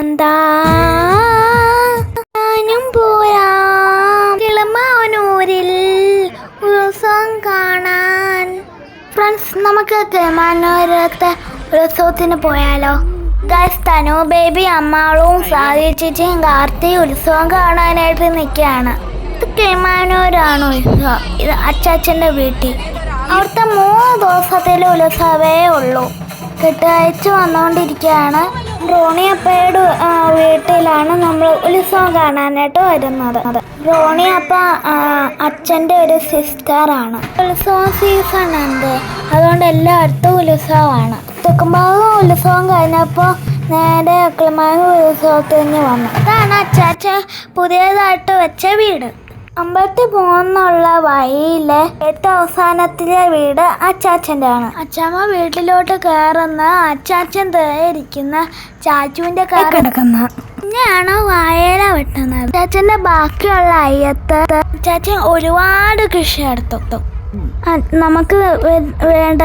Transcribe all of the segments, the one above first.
എന്താ ഞാനും പോരാം. കിളമാനൂരിൽ ഉത്സവം കാണാൻ. ഫ്രണ്ട്സ് നമുക്ക് കിളമാനൂരത്തെ ഉത്സവത്തിന് പോയാലോ? ഗൈസ് തനു ബേബി അമ്മാളും സാധി ചേച്ചിയും കാർത്തി ഉത്സവം കാണാനായിട്ട് നിൽക്കുകയാണ് ഇത് കിളമാനൂരാണ് ഉത്സവം. ഇത് അച്ചാച്ചന്റെ വീട്ടിൽ. അവിടുത്തെ മൂന്ന് ദിവസത്തിലെ ഉത്സവേ ഉള്ളൂ. കെട്ടുകയച്ച് വന്നുകൊണ്ടിരിക്കുകയാണ് റോണി അപ്പയുടെ വീട്ടിലാണ് നമ്മൾ ഉത്സവം കാണാനായിട്ട് വരുന്നത്. റോണി അപ്പ അച്ഛന്റെ ഒരു സിസ്റ്ററാണ്. ഉത്സവം സീസൺ ഉണ്ട്. അതുകൊണ്ട് എല്ലായിടത്തും ഉത്സവമാണ്. തെക്കുംഭാഗം ഉത്സവം കഴിഞ്ഞപ്പോൾ നേരെ അക്ലമായ ഉത്സവത്തിന് വന്നു. അതാണ് അച്ചാച്ച പുതിയതായിട്ട് വെച്ച വീട്. അമ്പലത്തിൽ പോകുന്നുള്ള വഴിയിലെ ഏറ്റവും അവസാനത്തിലെ വീട് അച്ചാച്ചന്റെ ആണ് അച്ചാമ്മ വീട്ടിലോട്ട് കയറുന്ന അച്ചാച്ചൻ ഇരിക്കുന്ന ചാച്ചുവിന്റെ കിടക്കുന്ന. പിന്നെയാണ് വായല വെട്ടുന്നത്? അച്ചാച്ചന്റെ ബാക്കിയുള്ള അയ്യത്ത് അച്ചാച്ചൻ ഒരുപാട് കൃഷി എടുത്തു നമുക്ക് വേണ്ട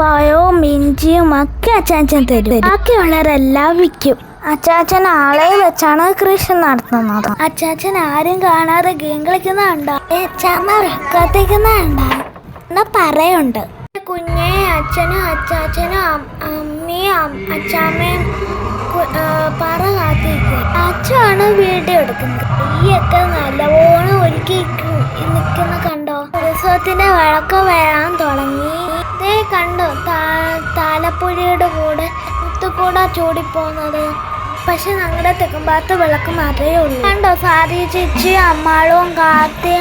പഴവും ഇഞ്ചിയും ഒക്കെ അച്ചാച്ചൻ തരും. ബാക്കിയുള്ളവരെല്ലാം വിൽക്കും. അച്ചാച്ചൻ ആളെ വെച്ചാണ് കൃഷി നടത്തുന്നത്. അച്ചാച്ചൻ ആരും കാണാതെ ഗെയിം കളിക്കുന്നുണ്ടോ? പറയുണ്ട്. കുഞ്ഞെ അച്ഛനും അച്ചാച്ചനും അമ്മയും അച്ചാമ്മയും പറ കാത്തിരിക്കും അച്ഛനാണ് വീഡിയോ എടുക്കുന്നത്. ഈയൊക്കെ നല്ലവണ്ണം ഒരുക്കി നിൽക്കുന്ന കണ്ടോ? ഉത്സവത്തിന്റെ വിളക്ക് വരാൻ തുടങ്ങി. ഇതേ കണ്ടോ? താലപ്പൊലിയുടെ കൂടെ മുത്തുകൂട ചൂടിപ്പോകുന്നത് പക്ഷെ ഞങ്ങളുടെ തെക്കുംഭാഗത്ത് വിളക്ക് മാത്രമേ ഉള്ളൂ. കണ്ടോ സാരി ചേച്ചി അമ്മാളും കാത്തി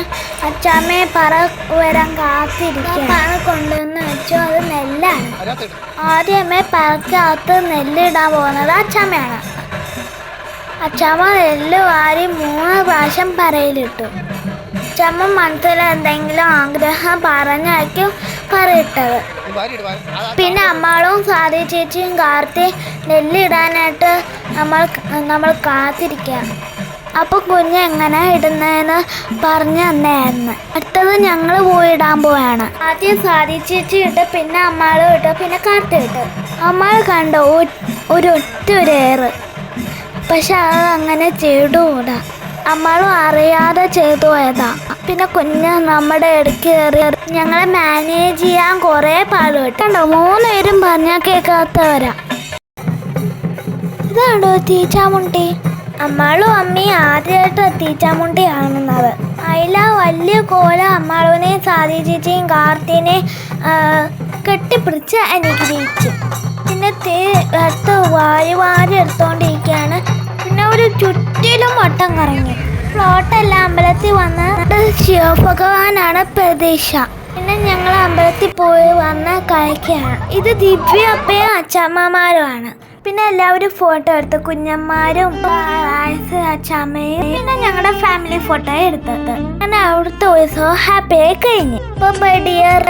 അച്ചാമ്മയെ പറ വരാൻ കാത്തിരിക്കും പറ കൊണ്ടുവന്ന് വെച്ചു അത് നെല്ലാണ്. ആദ്യമേ പറക്കകത്ത് നെല്ലിടാൻ പോകുന്നത് അച്ചാമ്മയാണ്. അച്ചാമ്മ നെല്ല് വാരി മൂന്ന് പ്രാവശ്യം പറയിലിട്ടു അച്ചാമ്മ മനസ്സിൽ എന്തെങ്കിലും ആഗ്രഹം പറഞ്ഞായിരിക്കും പറയിട്ടത്. പിന്നെ അമ്മാളും സാരി ചേച്ചിയും കാർത്തി നെല്ലിടാനായിട്ട് നമ്മൾ നമ്മൾ കാത്തിരിക്കാം. അപ്പോൾ കുഞ്ഞ് എങ്ങനെ ഇടുന്നതെന്ന് പറഞ്ഞു തന്നെയായിരുന്നു അടുത്തത് ഞങ്ങൾ പോയി ഇടാൻ പോവാണ്. ആദ്യം സാരി ചേച്ചി ഇട്ട് പിന്നെ അമ്മാളും ഇട്ട് പിന്നെ കാർത്തി ഇട്ട്. അമ്മാൾ കണ്ടോ ഒരു ഒറ്റ ഒരു ഏറ്. പക്ഷെ അത് അങ്ങനെ ചെയ്തുകൂടാ. നമ്മളും അറിയാതെ ചെയ്തു പോയതാ. പിന്നെ കുഞ്ഞ് നമ്മുടെ ഇടയ്ക്ക് കയറി ഞങ്ങളെ മാനേജ് ചെയ്യാൻ കുറേ പാട് കണ്ടോ? മൂന്നുപേരും പറഞ്ഞാൽ കേൾക്കാത്തവരാ. ഇതാണോ തീച്ചാമുണ്ടി? അമ്മാളും അമ്മയും ആദ്യമായിട്ട് തീച്ചാമുണ്ടി കാണുന്നത്. അതില വലിയ കോല അമ്മാളുവിനെയും സാദി ചേച്ചിയും കാർത്തിനെ കെട്ടിപ്പിടിച്ച് അനുഗ്രഹിച്ചു പിന്നെ തീ എടുത്ത് വാരി വാരി ചുറ്റിലും വട്ടം കറങ്ങി. ഫ്ലോട്ടെല്ലാം അമ്പലത്തിൽ വന്ന് ശിവഭഗവാനാണ് പ്രതീക്ഷ. പിന്നെ ഞങ്ങൾ അമ്പലത്തിൽ പോയി വന്ന കളിക്കുകയാണ്. ഇത് ദിവ്യ അപ്പയും അച്ചമ്മമാരുമാണ് പിന്നെ എല്ലാവരും ഫോട്ടോ എടുത്തു കുഞ്ഞന്മാരും അച്ഛമ്മയും പിന്നെ ഞങ്ങളുടെ ഫാമിലി ഫോട്ടോ എടുത്തത്. അങ്ങനെ അവിടുത്തെ ഉത്സവം ഹാപ്പിയായി കഴിഞ്ഞു. ഇപ്പൊ ഡിയർ